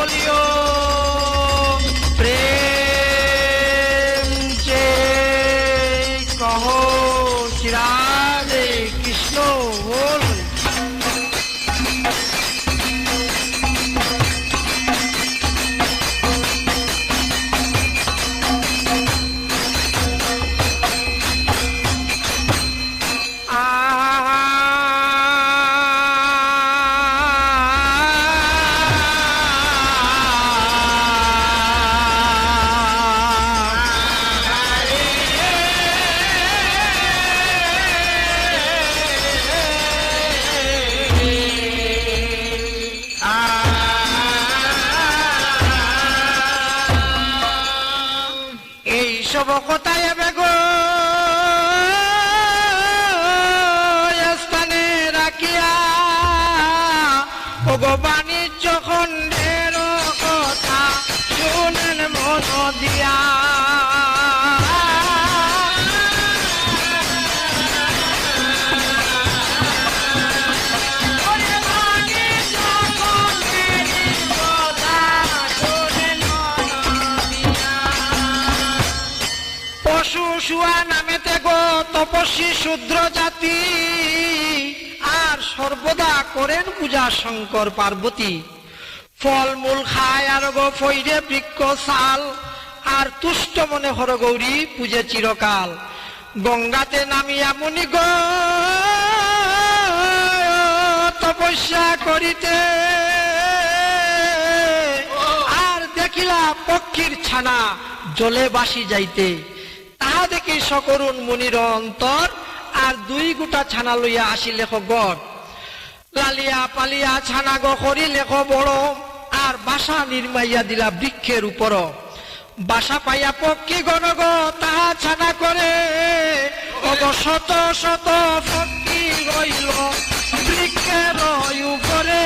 Bolívar. সব কথায় বেগো স্থানে রাখিয়া ওগো যখন কথা শুনেন মন দিয়া। তপস্বী শূদ্র জাতি। আর সর্বদা করেন পূজা শঙ্কর পার্বতী। ফলমূল খায় আর গো ফৈরে বৃক্ষ সাল আর তুষ্ট মনে হর গৌরী পূজে চিরকাল। গঙ্গাতে নামিয়া মুনি গো তপস্যা করিতে। আর দেখিলা পক্ষীর ছানা জলে বাসি যাইতে। তাহা দেখি সকরুণ মুনির অন্তর আর দুই গোটা ছানা লইয়া আসি লেখ গড়। লালিয়া পালিয়া ছানা গ লেখ বড়, আর বাসা নির্মাইয়া দিলা বৃক্ষের উপর। বাসা পাইয়া পক্ষী গণ গ, তাহা ছানা করে। শত শত পক্ষী রইল বৃক্ষের উপরে।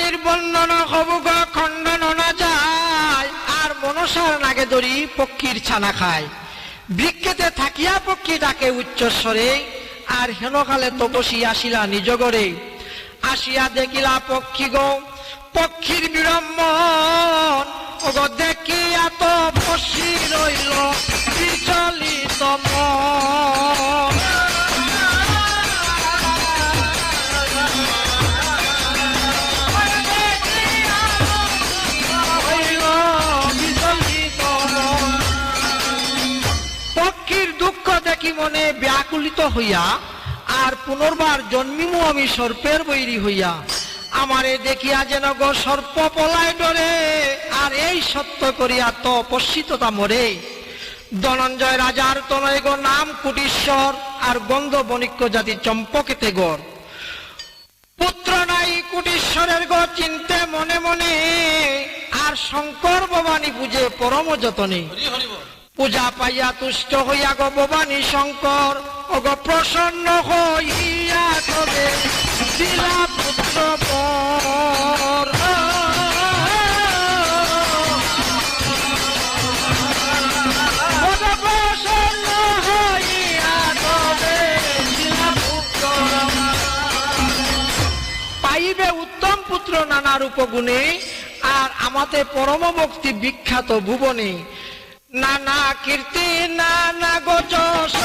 নির্বন্ধন হবুগ, খণ্ডন না যায়। আর মনসার নাগে দড়ি পক্ষীর ছানা খায়। বৃক্ষেতে থাকিয়া পক্ষী ডাকে উচ্চস্বরে, আর হেনকালে তপসী আসিলা নিজ গড়ে আসিয়া দেখিলা পক্ষী গো, পক্ষীর বিড়ম্বন। ওগ দেখিয়া তো পশি রইল, বিচলিত মন। দেখি মনে ব্যাকুলিত হইয়া, আর পুনর্বার জন্মিমু আমি সর্পের বৈরী হইয়া। আমারে দেখিয়া যেন গো সর্প পলায় ডরে, আর এই সত্য করিয়া তপস্বিততা মরে। ধনঞ্জয় রাজার তনয় গো নাম কুটিশ্বর, আর গন্ধ বণিক্য জাতি চম্পকেতে গড়। পুত্র নাই কুটিশ্বরের গো চিনতে মনে মনে, আর শঙ্কর ভবানী পূজে পরম যতনে। পূজা পাইয়া তুষ্ট হইয়া গো ভবানী শঙ্কর। অগ প্রসন্ন হইয়া তবে পুত্র পাইবে উত্তম পুত্র নানা রূপগুণে, আর আমাদের পরম ভক্তি বিখ্যাত ভুবনে। নানা কীর্তি নানা গোচস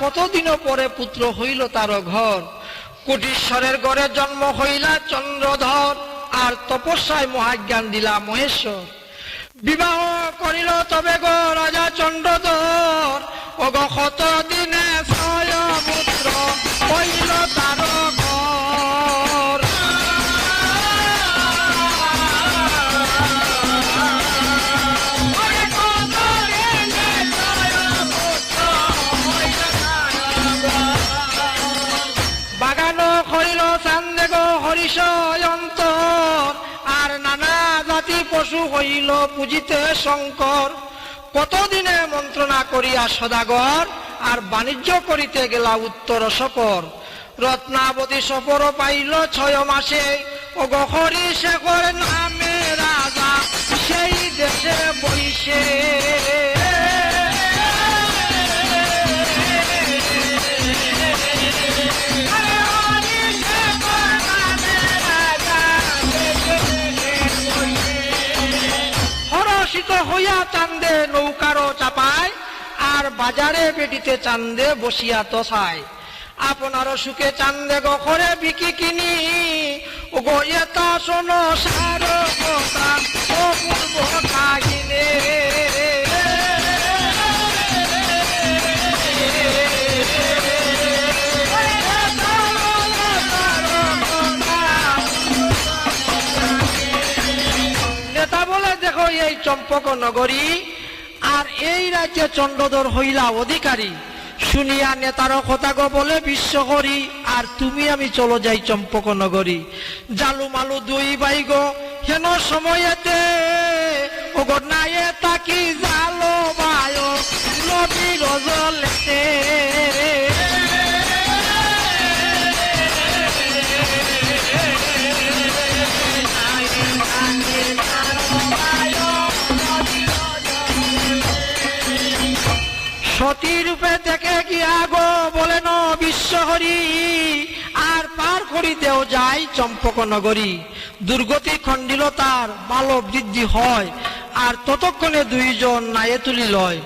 কতদিন পরে পুত্র হইল তার ঘর? কুটিশ্বরের গড়ে জন্ম হইলা চন্দ্রধর, আর তপস্যায় মহাজ্ঞান দিলা মহেশ্বর। বিবাহ করিল তবে গো রাজা চন্দ্রধর ও গত দিনে বসু হইল পুজিতে শঙ্কর। কতদিনে মন্ত্রণা করিয়া সদাগর, আর বাণিজ্য করিতে গেলা উত্তর সকর রত্নাবতী সফর পাইল ছয় মাসে ও গহরি শেখর নামে রাজা, সেই দেশে বইসে হইয়া চান্দে নৌকারও চাপায়, আর বাজারে বেটিতে চান্দে বসিয়া তসায়। আপনার সুখে চান্দে গখরে বিকি কিনি গো এটা সার ও পূর্ব কাহিনী। এই চম্পক নগরী, আর এই রাজ্যে চন্দ্রধর হইলা অধিকারী। শুনিয়া নেতার কথা বলে বিশ্ব করি, আর তুমি আমি চলো যাই চম্পক নগরী। জালু মালু দুই বাই গো, হেন সময়েতে ও গো নায়ে তাকি জালো বায়ো নদীর জলেতে বিশ্বহরি আর পার করিতেও যাই চম্পক নগরী দুর্গতি খণ্ডিল তার বালো বৃদ্ধি হয়, আর ততক্ষণে দুইজন তুলি লয়।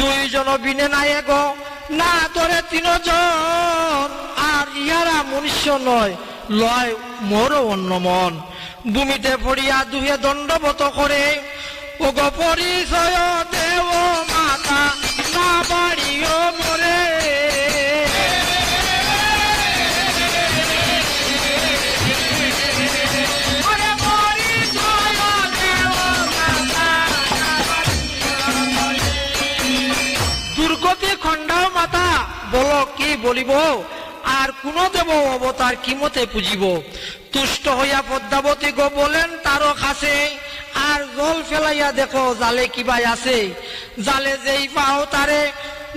দুইজন বিনে গো, না তিনজন, আর ইহারা মনুষ্য নয়, লয় মোরও অন্য মন। ভূমিতে পড়িয়া দুহে দণ্ডবত করে ও গো পরিচয় দেও মাতা, না বাড়িও মরে। বলিব, আর কোন দেব অবতার কিমতে পুজিব? তুষ্ট হইয়া পদ্মাবতী গো বলেন তারও কাছে আর জল ফেলাইয়া দেখো, জালে কিবাই আছে? জালে যেই পাও তারে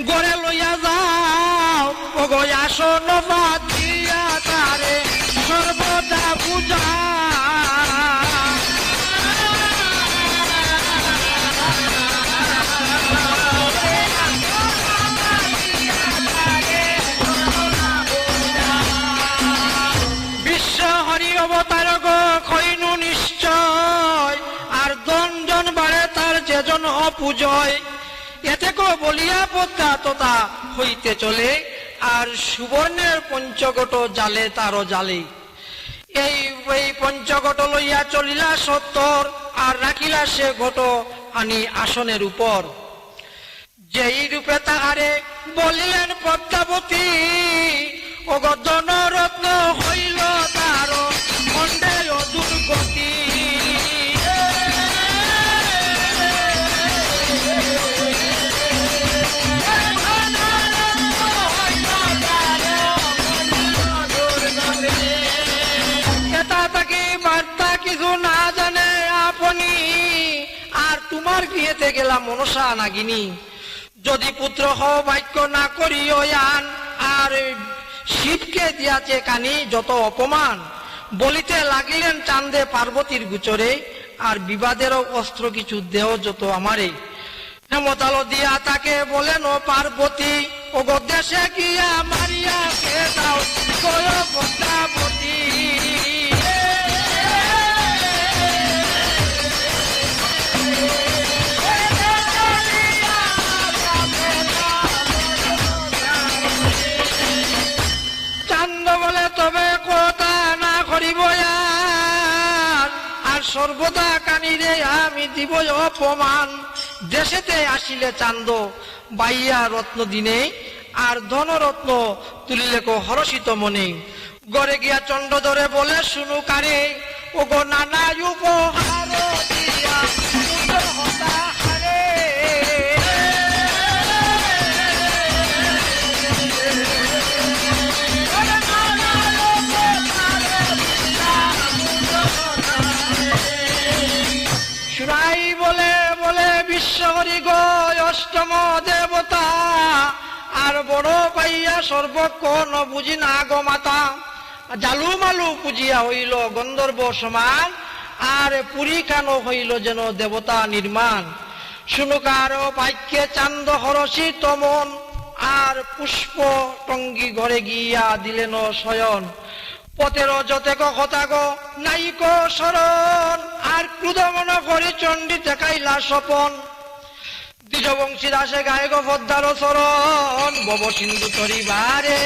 গড়ে লইয়া যাও। ও গো আসন দিয়া তারে সর্বদা পূজা যেজন অপূজয়। এতে কো বলিয়া পদ্মা তথা হইতে চলে, আর সুবর্ণের পঞ্চগট জালে তারও জালে। এই এই পঞ্চগট লইয়া চলিলা সত্তর, আর রাখিলা সে ঘট আনি আসনের উপর। যেই রূপে তাহারে বলিলেন পদ্মাবতী ও গদন রত্ন হইল তার বিয়েতে গেলাম মনসা নাগিনী। যদি পুত্র হও বাক্য না করিও আন আর শিবকে দিয়াছে কানি যত অপমান। বলিতে লাগিলেন চান্দে পার্বতীর গুচরে, আর বিবাদেরও অস্ত্র কিছু দেহ যত আমারে। হেমতালো দিয়া তাকে বলেন, ও পার্বতী ও দেশে গিয়া মারিয়া কে দাও, কয় সর্বদা কানিরে আমি দিব অপমান। দেশেতে আসিলে চান্দ, বাইয়া রত্ন দিনে, আর ধনরত্ন কো হরষিত মনে। গড়ে গিয়া চন্ড ধরে বলে, শুনু কারে ও গো নানা উপহার দিয়া উদর হতা হারে। করি গো অষ্টম দেবতা। আর বড় পাইয়া সর্বক্ষণ বুঝি না গো মাতা। জালু মালু পুজিয়া হইল গন্ধর্ব সমান আর পুরী কানো হইল যেন দেবতা নির্মাণ? শুনুকার বাক্যে চান্দ হরসি তমন আর পুষ্প টঙ্গি ঘরে গিয়া দিলেন শয়ন। পথের যতেক হতাগ নাইক শরণ, আর ক্রুদমন করি চণ্ডী দেখাইলা স্বপন। দ্বিজবংশী দাসে গায়ক পদ্মার চরণ বব সিন্ধু তরিবারে।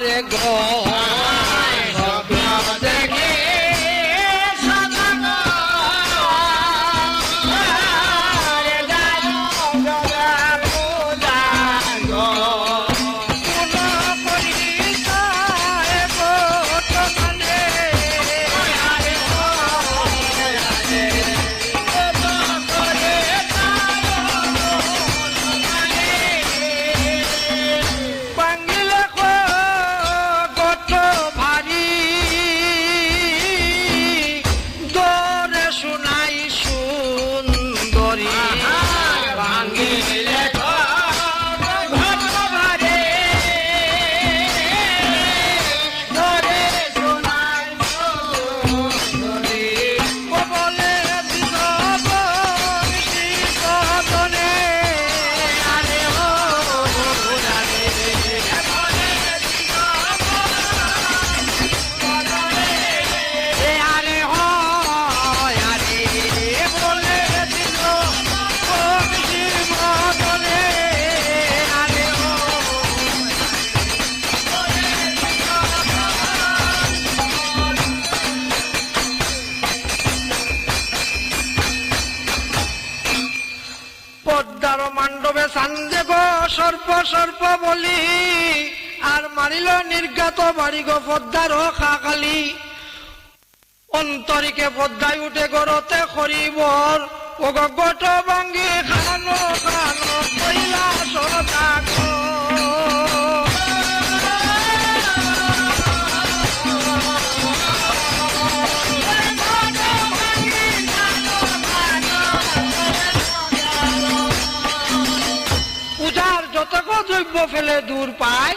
রে গো নির্গাত বাড়ি গো পদ্মার খাকালি অন্তরিকে পদ্মায় উঠে গরতে খরিবর ও গট ভাঙ্গি খানো খানো কইলা পূজার যতক দ্রব্য ফেলে দূর পায়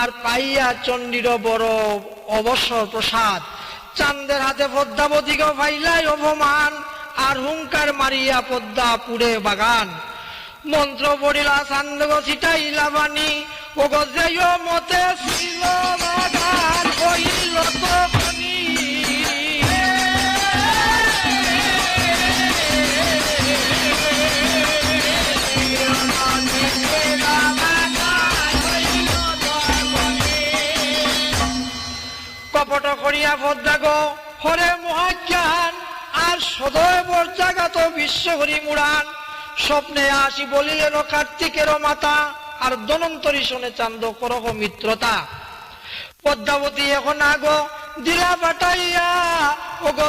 আর পাইয়া চণ্ডীর বড় অবসর প্রসাদ। চান্দের হাতে পদ্মাবতীকে ফাইলাই অপমান, আর হুঙ্কার মারিয়া পদ্মা পুড়ে বাগান। মন্ত্র পড়িলা চান্দগ ছিটাইলা বাণী ও গজেয় মতে ছিল বাগান হইল তো কপট করিয়া পদ্মাগ হরে মহাজ্ঞান, আর সদয় বর্জাগাত বিশ্ব হরি মুড়ান। স্বপ্নে আসি বলিলেন কার্তিকের মাতা, আর দনন্তরী শোনে চান্দ করহ মিত্রতা। পদ্মাবতী এখন আগ, দিলা পাঠাইয়া ও গো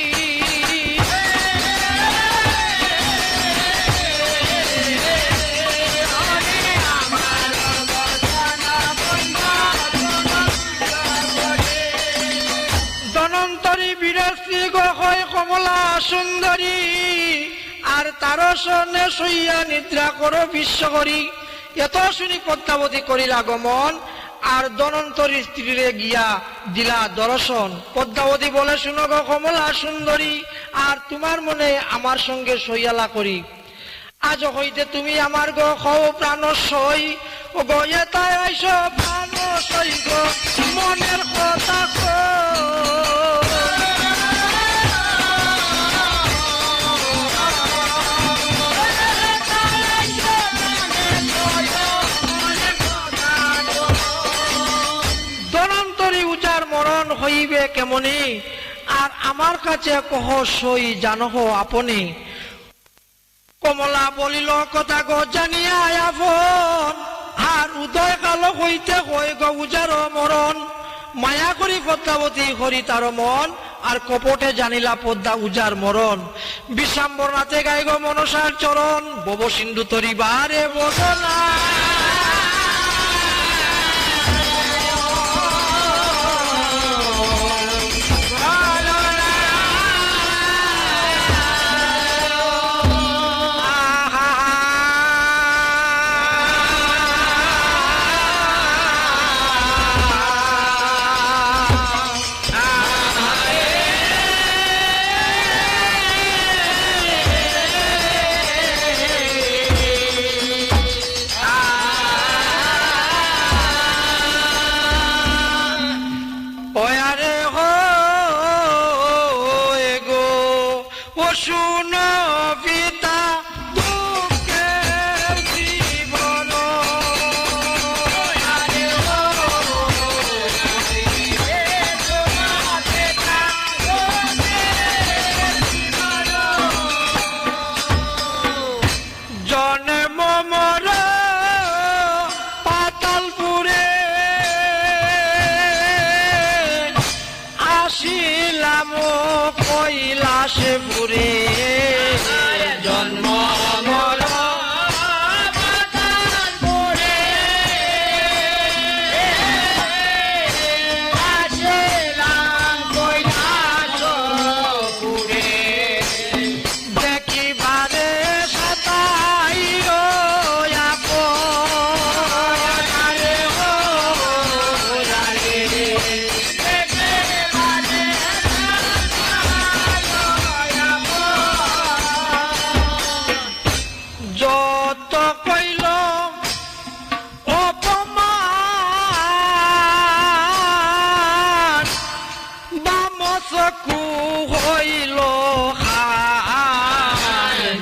সুন্দরী, আর তার সনে সইয়া নিদ্রা করো বিশ্ব করি এত শুনি পদ্মাবতী করিলা গমন, আর দনন্তরী স্ত্রীরে গিয়া দিলা দর্শন। পদ্মাবতী বলে, শুনো গো কমলা সুন্দরী, আর তোমার মনে আমার সঙ্গে সইয়ালা করি। আজ হইতে তুমি আমার গো খৌ প্রাণ সই। ও গয়ে তাই আইস প্রাণ সই গো, মনের কথা কই। কেমনি? আর আমার কাছে কহ, সই জানহ আপনি। কমলা বলিল, কথা গো জানিয়া আর উদয় কাল হইতে হয়ে গো উজার মরণ। মায়া করি পদ্মাবতী হরি তার মন, আর কপটে জানিলা পদ্মা উজার মরণ। বিশ্বাম্বর নাতে গাই গো মনসার চরণ, বব সিন্ধু তরিবারে বদলা আ ছিলাম কৈলাসপুরে জন্ম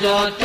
যত